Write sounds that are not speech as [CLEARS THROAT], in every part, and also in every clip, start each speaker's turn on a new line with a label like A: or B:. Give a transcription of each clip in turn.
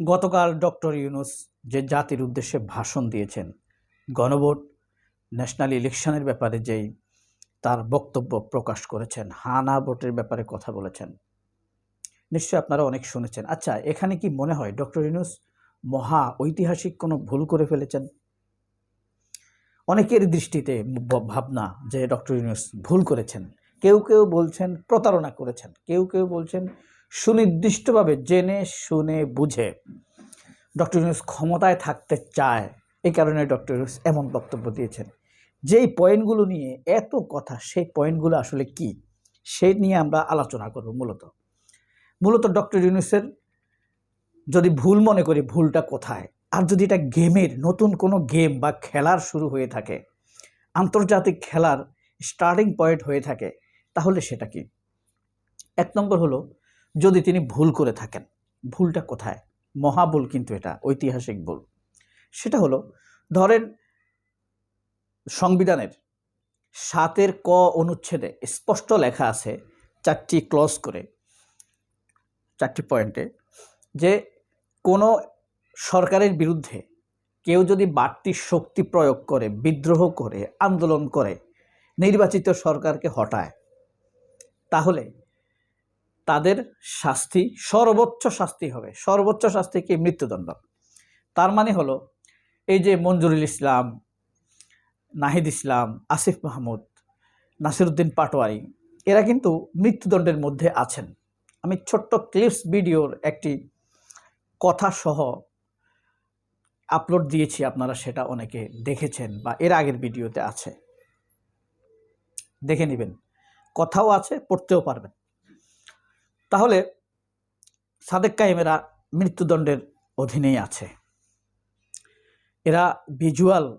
A: গতকাল ডক্টর ইউনুস যে জাতির উদ্দেশ্যে ভাষণ দিয়েছেন, গণভোট, ন্যাশনাল ইলেকশনের ব্যাপারে যেই তার বক্তব্য প্রকাশ করেছেন, হানা ভোটের ব্যাপারে কথা বলেছেন। নিশ্চয়ই আপনারা অনেক শুনেছেন। আচ্ছা এখানে কি মনে হয় ডক্টর ইউনুস মহা ঐতিহাসিক কোনো ভুল করে ফেলেছেন? অনেকের দৃষ্টিতে ভাবনা যে ডক্টর ইউনুস ভুল করেছেন। কেউ কেউ বলছেন প্রতারণা করেছেন। কেউ কেউ বলছেন সুনির্দিষ্টভাবে জেনে, শুনে, বুঝে ডক্টর ইউনুস ক্ষমতায় থাকতে চায়। এই কারণে ডক্টর ইউনুস এমন বক্তব্য দিয়েছেন। যেই পয়েন্টগুলো নিয়ে এত কথা, সেই পয়েন্টগুলো আসলে কি? সেই নিয়ে আমরা আলোচনা করব মূলত। মূলত ডক্টর ইউনুসের যদি ভুল মনে করি, ভুলটা কোথায়? আর যদি এটা গেমের, নতুন কোনো গেম বা খেলার শুরু হয়ে থাকে, আন্তর্জাতিক খেলার স্টার্টিং পয়েন্ট হয়ে থাকে, তাহলে সেটা কি? এক নম্বর হলো যদি তিনি ভুল করে থাকেন, ভুলটা কোথায়? মহাভুল কিন্তু এটা, ঐতিহাসিক ভুল। সেটা হলো, ধরেন সংবিধানের সাতের ক অনুচ্ছেদে স্পষ্ট লেখা আছে চারটি ক্লজ করে, চারটি পয়েন্টে, যে কোনো সরকারের বিরুদ্ধে কেউ যদি বাড়তি শক্তি প্রয়োগ করে, বিদ্রোহ করে, আন্দোলন করে, নির্বাচিত সরকারকে হটায়, তাহলে তাদের শাস্তি সর্বোচ্চ শাস্তি হবে। সর্বোচ্চ শাস্তি কি? মৃত্যুদণ্ড। তার মানে হলো, এই যে মঞ্জুরুল ইসলাম, নাহিদ ইসলাম, আসিফ মাহমুদ, নাসিরুদ্দিন পাটোয়ারি, এরা কিন্তু মৃত্যুদণ্ডের মধ্যে আছেন। আমি ছোট্ট ক্লিপস ভিডিওর একটি কথা সহ আপলোড দিয়েছি, আপনারা সেটা অনেকে দেখেছেন বা এর আগের ভিডিওতে আছে। দেখে নেবেন। কথাও আছে, পড়তেও পারবেন। তাহলে সাদেক কায়েমেরা মৃত্যুদণ্ডের অধীনেই আছে। এরা ভিজুয়াল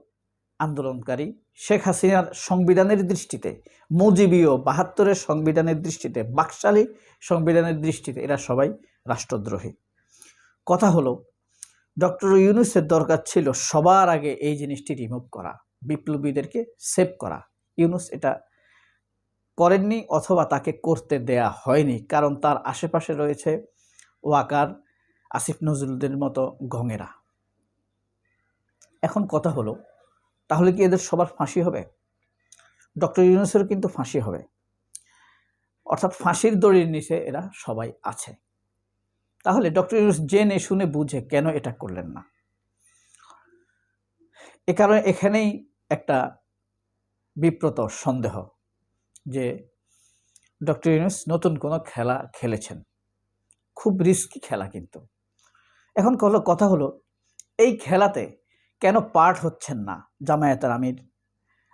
A: আন্দোলনকারী। শেখ হাসিনার সংবিধানের দৃষ্টিতে মুজিবীয় বাহাত্তরের সংবিধানের দৃষ্টিতে, বাকশালী সংবিধানের দৃষ্টিতে এরা সবাই রাষ্ট্রদ্রোহী। কথা হলো, ডক্টর ইউনুসের দরকার ছিল সবার আগে এই জিনিসটি রিমুভ করা, বিপ্লবীদেরকে সেভ করা। ইউনুস এটা করেননি অথবা তাকে করতে দেয়া হয়নি, কারণ তার আশেপাশে রয়েছে ওয়াকার আসিফ নজরুলদের মতো গঙেরা। এখন কথা হলো, তাহলে কি এদের সবার ফাঁসি হবে? ডক্টর ইউনুসের কিন্তু ফাঁসি হবে। অর্থাৎ ফাঁসির দড়ির নিচে এরা সবাই আছে। তাহলে ডক্টর ইউনুস জেনে শুনে বুঝে কেন এটা করলেন না? এ কারণে এখানেই একটা বিপ্রত সন্দেহ। যে ডক্টর ইউনুস নতুন কোনো খেলা খেলেছেন। খুব রিস্কি খেলা কিন্তু। এখন কল- কথা হলো, এই খেলাতে কেন পার্ট হচ্ছেন না জামায়াতের আমির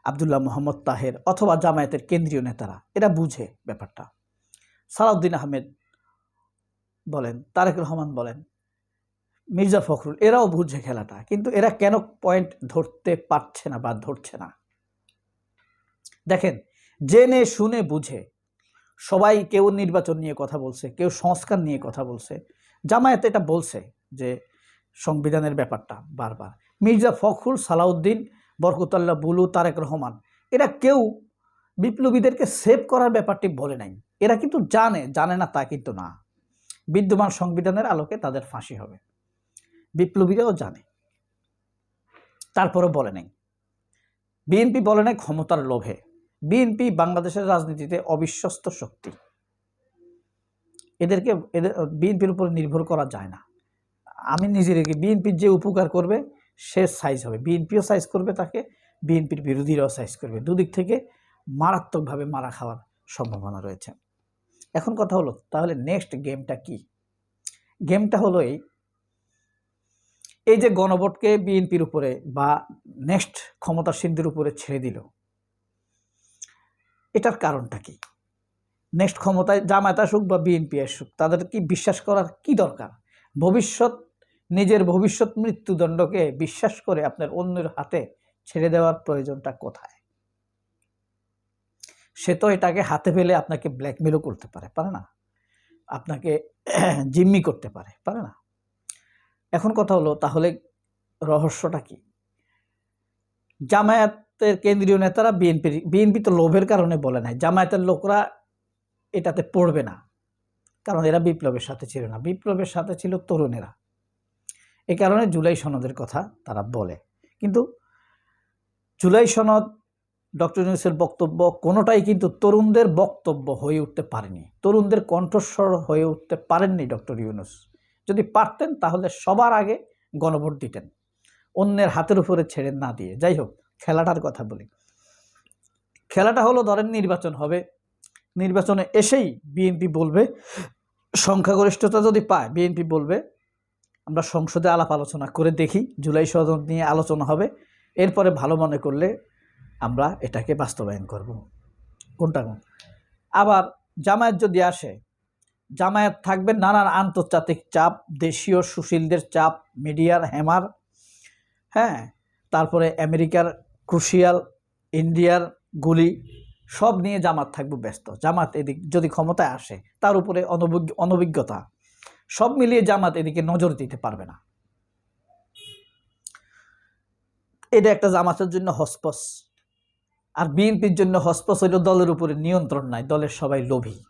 A: আবদুল্লাহ মোহাম্মদ তাহের অথবা জামায়াতের কেন্দ্রীয় নেতারা? এরা বুঝে ব্যাপারটা। সালাউদ্দিন আহমেদ বলেন, তারেক রহমান বলেন, মির্জা ফখরুল, এরাও বুঝে খেলাটা, কিন্তু এরা কেন পয়েন্ট ধরতে পারছে না বা ধরছে না? দেখেন জেনে, শুনে, বুঝে। সবাই কেউ নির্বাচন নিয়ে কথা বলছে, কেউ সংস্কার নিয়ে কথা বলছে। জামায়াত এটা বলছে যে সংবিধানের ব্যাপারটা বারবার। মির্জা ফখরুল সালাউদ্দিন, বরকতাল্লাহ বুলু, তারেক রহমান, এরা কেউ বিপ্লবীদেরকে সেভ করার ব্যাপারটি বলে নাই। এরা কিন্তু জানে জানে না তা কিন্তু না। বিদ্যমান সংবিধানের আলোকে তাদের ফাঁসি হবে। বিপ্লবীরাও জানে। তারপরে বলে নাই। বিএনপি বলে নাই ক্ষমতার লোভে। বিএনপি বাংলাদেশের রাজনীতিতে অবিশ্বস্ত শক্তি। এদেরকে, এদের বিএনপির উপর নির্ভর করা যায় না। আমি নিজের বিএনপির যে উপকার করবে, সে সাইজ হবে। বিএনপিও সাইজ করবে তাকে বিএনপির বিরোধীরাও সাইজ করবে। দুদিক থেকে মারাত্মকভাবে মারা খাওয়ার সম্ভাবনা রয়েছে। এখন কথা হলো, তাহলে নেক্সট গেমটা কি? গেমটা হলো এই। এই যে গণভোটকে বিএনপির উপরে বা নেক্সট ক্ষমতাসীনদের উপরে ছেড়ে দিল এটার কারণটা কি? নেক্সট ক্ষমতায় জামায়াত আসুক বা বিএনপি আসুক, তাদের কি বিশ্বাস করার কি দরকার? ভবিষ্যৎ, নিজের ভবিষ্যৎ মৃত্যুদণ্ডকে বিশ্বাস করে আপনার অন্যের হাতে ছেড়ে দেওয়ার প্রয়োজনটা কোথায়? সে তো এটাকে হাতে ফেলে আপনাকে ব্ল্যাকমেলও করতে পারে পারে না? আপনাকে [CLEARS THROAT] জিম্মি করতে পারে পারে না? এখন কথা হলো, তাহলে রহস্যটা কি? জামায়াতের কেন্দ্রীয় নেতারা বিএনপি বিএনপি তো লোভের কারণে বলে নাই। জামায়াতের লোকরা এটাতে পড়বে না, কারণ এরা বিপ্লবের সাথে ছিল না। বিপ্লবের সাথে ছিল তরুণেরা। এ কারণে জুলাই সনদের কথা তারা বলে। কিন্তু জুলাই সনদ, ডক্টর ইউনুসের বক্তব্য কোনোটাই কিন্তু তরুণদের বক্তব্য হয়ে উঠতে পারেনি। তরুণদের কণ্ঠস্বর হয়ে উঠতে পারেননি ডক্টর ইউনুস। যদি পারতেন তাহলে সবার আগে গণভোট দিতেন। অন্যের হাতের উপরে ছেড়ে না দিয়ে। যাই হোক, খেলাটার কথা বলি। খেলাটা হলো, ধরেন নির্বাচন হবে। নির্বাচনে এসেই বিএনপি বলবে, সংখ্যাগরিষ্ঠতা যদি পায়, বিএনপি বলবে, আমরা সংসদে আলাপ আলোচনা করে দেখি, জুলাই সদন নিয়ে আলোচনা হবে। এরপরে ভালো মনে করলে আমরা এটাকে বাস্তবায়ন করব। কোনটা কোন? আবার জামায়াত যদি আসে, জামায়াত থাকবে নানান আন্তর্জাতিক চাপ, দেশীয় সুশীলদের চাপ, মিডিয়ার হ্যামার হ্যাঁ তারপরে আমেরিকার ক্রুশিয়াল, ইন্ডিয়ার গুলি, সব নিয়ে জামাত থাকবে ব্যস্ত। জামাত এদিক যদি ক্ষমতায় আসে, তার উপরে অনভিজ্ঞ, অনভিজ্ঞতা, সব মিলিয়ে জামাত এদিকে নজর দিতে পারবে না। এটা একটা জামাতের জন্য হসপস। আর বিএনপির জন্য হসপস হইল দলের উপরে নিয়ন্ত্রণ নাই, দলের সবাই লোভী।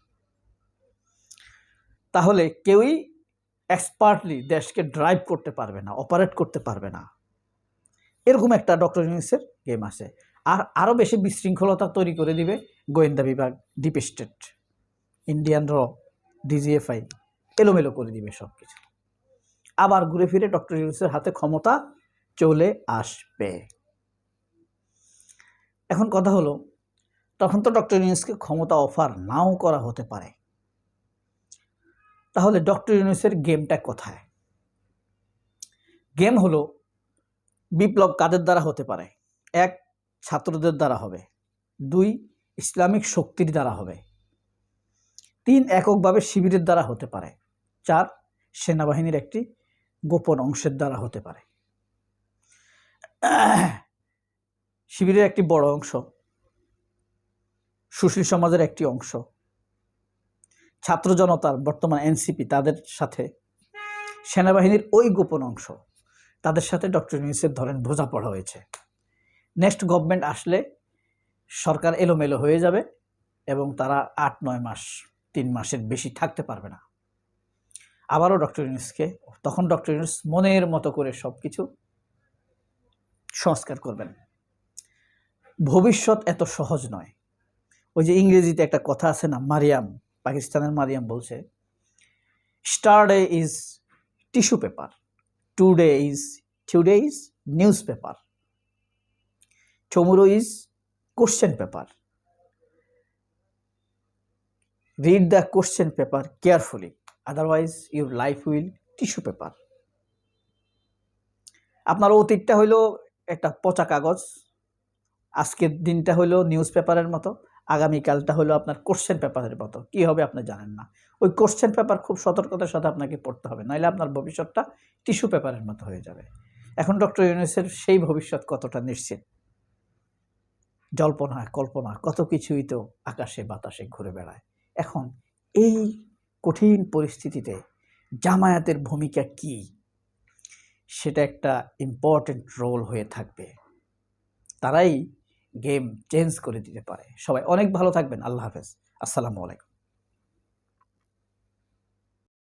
A: তাহলে কেউই এক্সপার্টলি দেশকে ড্রাইভ করতে পারবে না অপারেট করতে পারবে না। এরকম একটা ডক্টর ইউনিসের গেম আছে। আর আরও বেশি বিশৃঙ্খলতা তৈরি করে দিবে গোয়েন্দা বিভাগ ডিপ স্টেট ইন্ডিয়ান র ডিজিএফআই এলোমেলো করে দিবে সব কিছু আবার ঘুরে ফিরে ডক্টর ইউনুসের হাতে ক্ষমতা চলে আসবে। এখন কথা হলো, তখন তো ডক্টর ইউনুসকে ক্ষমতা অফার নাও করা হতে পারে। তাহলে ডক্টর ইউনুসের গেমটা কোথায়? গেম হলো বিপ্লব কাদের দ্বারা হতে পারে? এক, ছাত্রদের দ্বারা হবে। দুই, ইসলামিক শক্তির দ্বারা হবে। তিন, এককভাবে শিবিরের দ্বারা হতে পারে। চার, সেনাবাহিনীর একটি গোপন অংশের দ্বারা হতে পারে। শিবিরের একটি বড় অংশ, সুশীল সমাজের একটি অংশ, ছাত্র জনতার বর্তমান এনসিপি তাদের সাথে, সেনাবাহিনীর ওই গোপন অংশ। তাদের সাথে ডক্টর ইউনিসের ধরেন বোঝাপড়া হয়েছে। নেক্সট গভর্নমেন্ট আসলে সরকার এলোমেলো হয়ে যাবে এবং তারা আট, নয় মাস, তিন মাসের বেশি থাকতে পারবে না। আবারও ডক্টর ইউনুসকে, তখন ডক্টর ইউনুস মনের মতো করে সব কিছু সংস্কার করবেন। ভবিষ্যৎ এত সহজ নয়। ওই যে ইংরেজিতে একটা কথা আছে না, মারিয়াম, পাকিস্তানের মারিয়াম বলছে yesterday is tissue paper today is today is newspaper tomorrow is question paper read the question paper carefully otherwise your life will tissue paper আপনার অতীতটা হলো একটা পচা কাগজ, আজকের দিনটা হলো নিউজ পেপারের মতো। আগামীকালটা হলো আপনার কোশ্চেন পেপারের মতো। কি হবে আপনি জানেন না। ওই কোশ্চেন পেপার খুব সতর্কতার সাথে আপনাকে পড়তে হবে, নাহলে আপনার ভবিষ্যৎটা টিস্যু পেপারের মতো হয়ে যাবে। এখন ডক্টর ইউনুসের সেই ভবিষ্যৎ কতটা নিশ্চিত? জল্পনা, কল্পনা, কত কিছুই তো আকাশে, বাতাসে ঘুরে বেড়ায়। এখন এই কঠিন পরিস্থিতিতে জামায়াতের ভূমিকা কি? সেটা একটা ইম্পর্টেন্ট রোল হয়ে থাকবে। তারাই গেম চেঞ্জ করে দিতে পারে। সবাই অনেক ভালো থাকবেন। আল্লাহ হাফেজ। আসসালামু আলাইকুম।